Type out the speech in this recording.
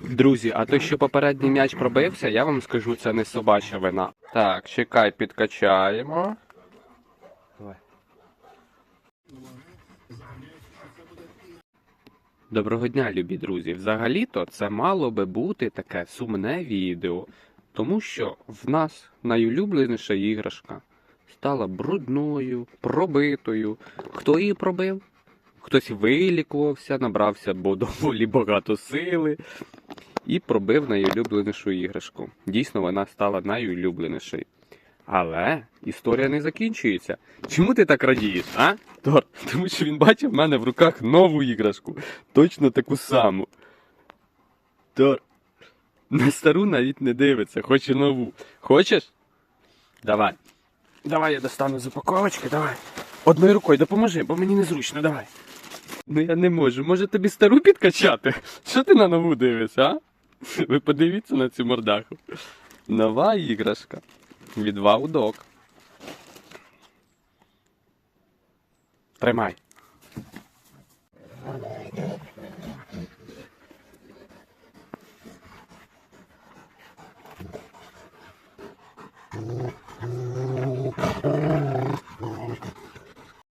Друзі, а то, що попередній м'яч пробився, я вам скажу, це не собача вина. Так, чекай, підкачаємо. Доброго дня, любі друзі. Взагалі-то це мало би бути таке сумне відео, тому що в нас найулюбленіша іграшка стала брудною, пробитою. Хто її пробив? Хтось вилікувався, набрався бо доволі багато сили і пробив найулюбленішу іграшку. Дійсно, вона стала найулюбленішою. Але історія не закінчується. Чому ти так радієш, а? Тор, тому що він бачив в мене в руках нову іграшку. Точно таку саму. Тор. На стару навіть не дивиться, хоче нову. Хочеш? Давай. Давай я достану з упаковочки, давай. Одною рукою допоможи, бо мені незручно, давай. Ну я не можу. Може тобі стару підкачати? Що ти на нову дивишся, а? Ви подивіться на цю мордаху. Нова іграшка. Від Ваудок. Тримай.